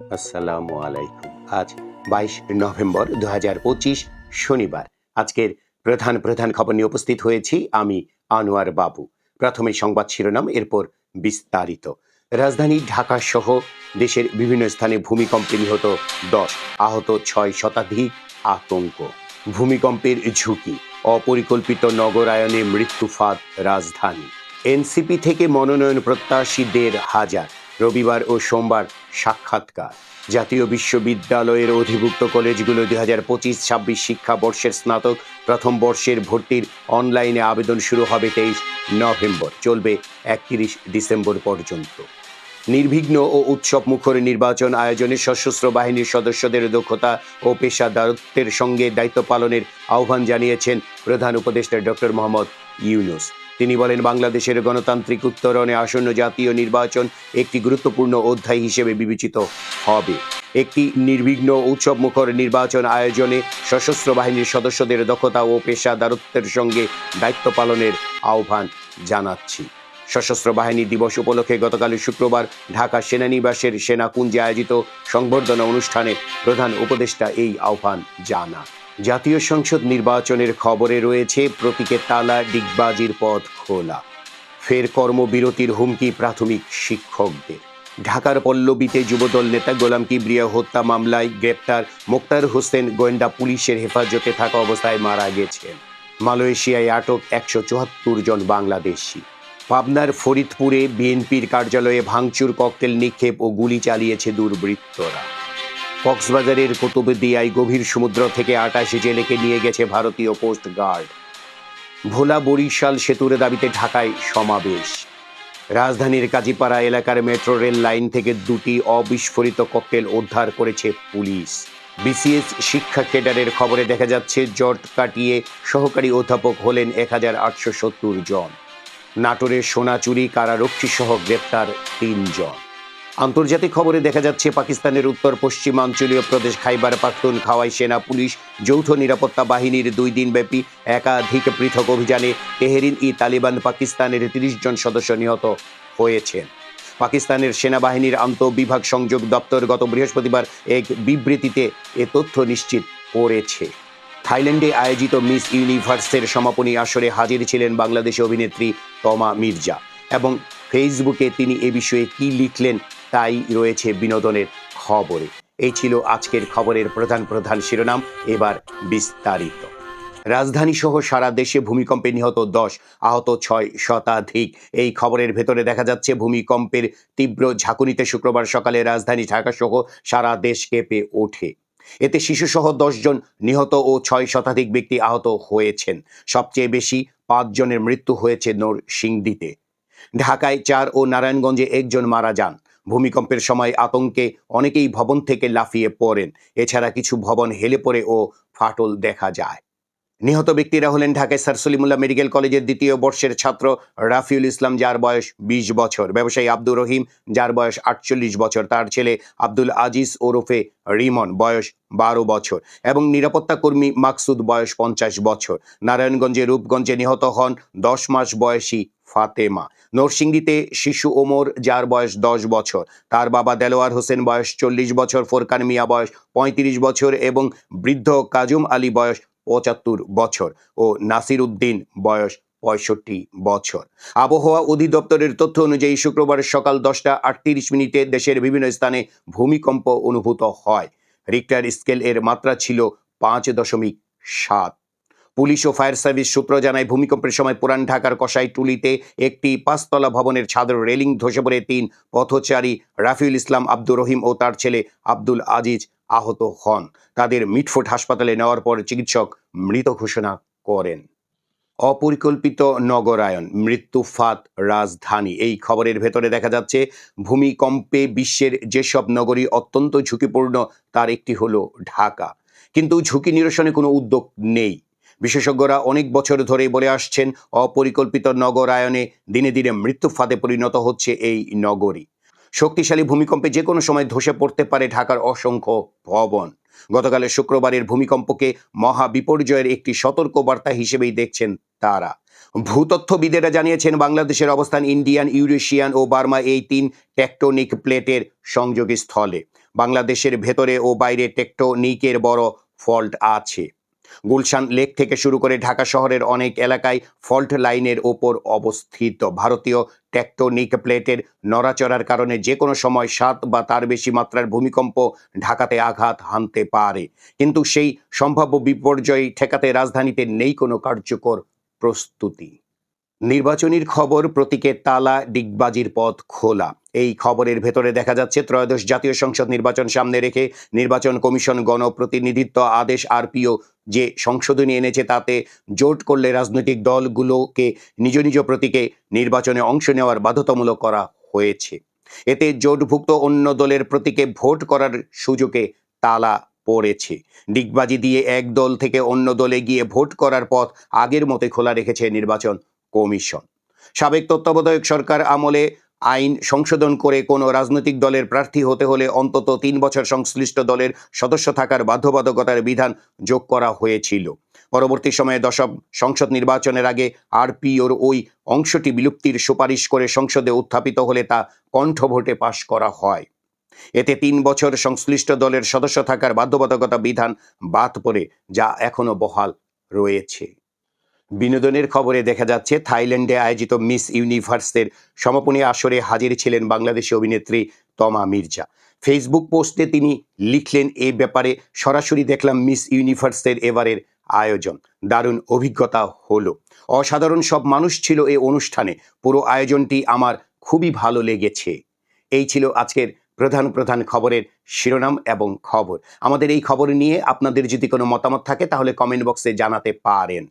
আসসালামু আলাইকুম। আজ বাইশ নভেম্বর দু শনিবার। আজকের প্রধান প্রধান খবর নিয়ে উপস্থিত হয়েছি আমি, আনোয়ার বাবু। প্রথমে সংবাদ শিরোনাম, এরপর বিস্তারিত। রাজধানী ঢাকা সহ দেশের বিভিন্ন স্থানে ভূমিকম্পে নিহত দশ, আহত ছয় শতাধিক আতঙ্ক। ভূমিকম্পের ঝুঁকি, অপরিকল্পিত নগরায়নে মৃত্যুফাত রাজধানী। এনসিপি থেকে মনোনয়ন প্রত্যাশী দেড় হাজার। রবিবার ও সোমবার সাক্ষাৎকার। জাতীয় বিশ্ববিদ্যালয়ের অধিভুক্ত কলেজগুলো দুই হাজার পঁচিশ ছাব্বিশ শিক্ষাবর্ষের স্নাতক প্রথম বর্ষের ভর্তির অনলাইনে আবেদন শুরু হবে তেইশ নভেম্বর। চলবে একত্রিশ ডিসেম্বর পর্যন্ত। নির্বিঘ্ন ও উৎসব মুখর নির্বাচন আয়োজনে সশস্ত্র বাহিনীর সদস্যদের দক্ষতা ও পেশাদারত্বের সঙ্গে দায়িত্ব পালনের আহ্বান জানিয়েছেন প্রধান উপদেষ্টা ডক্টর মোহাম্মদ ইউনুস। তিনি বলেন, বাংলাদেশের গণতান্ত্রিক উত্তরণে আসন্ন জাতীয় নির্বাচন একটি গুরুত্বপূর্ণ অধ্যায় হিসেবে বিবেচিত হবে। একটি নির্বিঘ্ন উৎসব মুখর নির্বাচন আয়োজনে সশস্ত্র বাহিনীর সদস্যদের দক্ষতা ও পেশাদারত্বের সঙ্গে দায়িত্ব পালনের আহ্বান জানাচ্ছি। সশস্ত্র বাহিনী দিবস উপলক্ষে গতকাল শুক্রবার ঢাকা সেনানিবাসের সেনাকুঞ্জে আয়োজিত সংবর্ধনা অনুষ্ঠানে প্রধান উপদেষ্টা এই আহ্বান জানান। জাতীয় সংসদ নির্বাচনের খবরে রয়েছে, প্রতীকের তালা ডিগবাজির পথ খোলা। ফের কর্মবিরতির হুমকি প্রাথমিক শিক্ষকদের। ঢাকার পল্লবীতে যুবদল নেতা গোলাম কিবরিয়া হত্যা মামলায় গ্রেপ্তার মোক্তার হোসেন গোয়েন্দা পুলিশের হেফাজতে থাকা অবস্থায় মারা গেছেন। মালয়েশিয়ায় আটক একশো চুয়াত্তর জন বাংলাদেশি। পাবনার ফরিদপুরে বিএনপির কার্যালয়ে ভাঙচুর, ককটেল নিক্ষেপ ও গুলি চালিয়েছে দুর্বৃত্তরা। কক্সবাজারের কুতুবদিয়ায় গভীর সমুদ্র থেকে আটাশি জেলেকে নিয়ে গেছে ভারতীয় কোস্ট গার্ড। ভোলা বরিশাল সেতুর দাবিতে ঢাকায় সমাবেশ। রাজধানীর কাজীপাড়া এলাকার মেট্রো রেল লাইন থেকে দুটি অবিস্ফোরিত ককটেল উদ্ধার করেছে পুলিশ। বিসিএস শিক্ষা কেডারের খবরে দেখা যাচ্ছে, জট কাটিয়ে সহকারী অধ্যাপক হলেন এক হাজার আটশো সত্তর জন। নাটোরের সোনাচুরি কারারক্ষী সহ গ্রেপ্তার তিনজন। আন্তর্জাতিক খবরে দেখা যাচ্ছে, পাকিস্তানের উত্তর, পশ্চিমাঞ্চলীয় প্রদেশ খাইবার পাখতুন খাওয়াই সেনা, পুলিশ, যৌথ নিরাপত্তা বাহিনীর দুই দিনব্যাপী একাধিক পৃথক অভিযানে তেহরিন ই তালিবান পাকিস্তানের তিরিশ জন সদস্য নিহত হয়েছেন। পাকিস্তানের সেনাবাহিনীর আন্তঃবিভাগ সংযোগ দপ্তর গত বৃহস্পতিবার এক বিবৃতিতে এ তথ্য নিশ্চিত করেছে। থাইল্যান্ডে আয়োজিত মিস ইউনিভার্সের সমাপনী আসরে হাজির ছিলেন বাংলাদেশি অভিনেত্রী তমা মির্জা এবং ফেসবুকে তিনি এ বিষয়ে কি লিখলেন তাই রয়েছে বিনোদনের খবরে। এই ছিল আজকের খবরের প্রধান প্রধান শিরোনাম, এবার বিস্তারিত। রাজধানী সহ সারা দেশে ভূমিকম্পে নিহত দশ, আহত ছয় শতাধিক। এই খবরের ভেতরে দেখা যাচ্ছে ভূমিকম্পের তীব্র ঝাঁকুনিতে শুক্রবার সকালে রাজধানী ঢাকা সহ সারা দেশ কেঁপে ওঠে। এতে শিশুসহ দশজন নিহত ও ছয় শতাধিক ব্যক্তি আহত হয়েছেন। সবচেয়ে বেশি পাঁচজনের মৃত্যু হয়েছে নোর সিংদিতে। ঢাকায় চার ও নারায়ণগঞ্জে একজন মারা যান। ভূমিকম্পের সময় আতঙ্কে অনেকেই ভবন থেকে লাফিয়ে পড়েন। এছাড়া কিছু ভবন হেলে পড়ে ও ফাটল দেখা যায়। নিহত ব্যক্তিরা হলেন ঢাকায় স্যার সলিমুল্লাহ মেডিকেল কলেজের দ্বিতীয় বর্ষের ছাত্র রাফিউল ইসলাম, যার বয়স বিশ বছর। ব্যবসায়ী আব্দুর রহিম, যার বয়স আটচল্লিশ বছর। তার ছেলে আব্দুল আজিজ ওরফে রিমন, বয়স বারো বছর। এবং নিরাপত্তা কর্মী মাকসুদ, বয়স পঞ্চাশ বছর। নারায়ণগঞ্জে রূপগঞ্জে নিহত হন দশ মাস বয়সী ফাতেমা। নরসিংদীতে শিশু ওমর, যার বয়স দশ বছর। তার বাবা দেলোয়ার হোসেন, বয়স চল্লিশ বছর। ফোরকান মিয়া, বয়স পঁয়ত্রিশ বছর। এবং বৃদ্ধ কাজুম আলী, বয়স পঁচাত্তর বছর ও নাসির উদ্দিন বয়স পঁয়ষট্টি বছর। আবহাওয়া অধিদপ্তরের তথ্য অনুযায়ী শুক্রবার সকাল দশটা আটত্রিশ মিনিটে দেশের বিভিন্ন স্থানে ভূমিকম্প অনুভূত হয়। রিক্টার স্কেল এর মাত্রা ছিল পাঁচ দশমিক সাত। পুলিশ ও ফায়ার সার্ভিস সূত্র জানায়, ভূমিকম্পের সময় পুরান ঢাকার কসাইটুলিতে একটি পাঁচতলা ভবনের ছাদের রেলিং ধসে পড়ে তিন পথচারী রাফিউল ইসলাম, আব্দুর রহিম ও তার ছেলে আব্দুল আজিজ আহত হন। তাদের মিটফোর্ট হাসপাতালে নেওয়ার পর চিকিৎসক মৃত ঘোষণা করেন। অপরিকল্পিত নগরায়ন, মৃত্যু ফাত রাজধানী। এই খবরের ভেতরে দেখা যাচ্ছে, ভূমিকম্পে বিশ্বের যেসব নগরী অত্যন্ত ঝুঁকিপূর্ণ, তার একটি হলো ঢাকা। কিন্তু ঝুঁকি নিরসনে কোনো উদ্যোগ নেই। বিশেষজ্ঞরা অনেক বছর ধরে বলে আসছেন, অপরিকল্পিত নগরায়নে দিনে দিনে মৃত্যু ফাঁদে পরিণত হচ্ছে এই নগরী। শক্তিশালী ভূমিকম্পে যে কোনো সময় ধসে পড়তে পারে ঢাকার অসংখ্য ভবন। গতকালের শুক্রবারের ভূমিকম্পকে মহা বিপর্যয়ের একটি সতর্ক বার্তা হিসেবেই দেখছেন তারা। ভূতত্ত্ববিদেরা জানিয়েছেন, বাংলাদেশের অবস্থান ইন্ডিয়ান, ইউরেশিয়ান ও বার্মা এই তিন টেকটোনিক প্লেটের সংযোগী স্থলে বাংলাদেশের ভেতরে ও বাইরে টেকটোনিকের বড় ফল্ট আছে। গুলশান লেক থেকে শুরু করে ঢাকা শহরের অনেক এলাকায় ফল্ট লাইনের ওপর অবস্থিত। ভারতীয় টেকটোনিক প্লেটের নড়াচড়ার কারণে যে কোনো সময় সাত বা তার বেশি মাত্রার ভূমিকম্প ঢাকাতে আঘাত হানতে পারে। কিন্তু সেই সম্ভাব্য বিপর্যয় ঠেকাতে রাজধানীতে নেই কোনো কার্যকর প্রস্তুতি। নির্বাচনীর খবর প্রতীকে তালা ডিগবাজির পথ খোলা। এই খবরের ভেতরে দেখা যাচ্ছে, ত্রয়োদশ জাতীয় সংসদ নির্বাচন সামনে রেখে নির্বাচন কমিশন গণপ্রতিনিধিত্ব আদেশ আরপিও যে সংশোধনী এনেছে তাতে জোট করলে রাজনৈতিক দলগুলোকে নিজ নিজ প্রতীকে নির্বাচনে অংশ নেওয়ার বাধ্যতামূলক করা হয়েছে। এতে জোটভুক্ত অন্য দলের প্রতীকে ভোট করার সুযোগে তালা পড়েছে। ডিগবাজি দিয়ে এক দল থেকে অন্য দলে গিয়ে ভোট করার পথ আগের মতে খোলা রেখেছে নির্বাচন কমিশন। সাবেক তত্ত্বাবধায়ক সরকার আমলে আইন সংশোধন করে কোনো রাজনৈতিক দলের প্রার্থী হতে হলে অন্তত তিন বছর সংশ্লিষ্ট দলের সদস্য থাকার বাধ্যবাধকতার বিধান যোগ করা হয়েছিল। পরবর্তী সময়ে দশম সংসদ নির্বাচনের আগে আরপিওর ওই অংশটি বিলুপ্তির সুপারিশ করে সংসদে উত্থাপিত হলে তা কণ্ঠ ভোটে পাশ করা হয়। এতে তিন বছর সংশ্লিষ্ট দলের সদস্য থাকার বাধ্যবাধকতা বিধান বাদ পড়ে, যা এখনও বহাল রয়েছে। বিনোদনের খবরে দেখা যাচ্ছে, থাইল্যান্ডে আয়োজিত মিস ইউনিভার্সের সমাপনী আসরে হাজির ছিলেন বাংলাদেশি অভিনেত্রী তমা মির্জা। ফেসবুক পোস্টে তিনি লিখলেন, এ ব্যাপারে সরাসরি দেখলাম মিস ইউনিভার্সের এবারের আয়োজন। দারুণ অভিজ্ঞতা হলো। অসাধারণ সব মানুষ ছিল এই অনুষ্ঠানে। পুরো আয়োজনটি আমার খুবই ভালো লেগেছে। এই ছিল আজকের প্রধান প্রধান খবরের শিরোনাম এবং খবর। আমাদের এই খবর নিয়ে আপনাদের যদি কোনো মতামত থাকে, তাহলে কমেন্ট বক্সে জানাতে পারেন।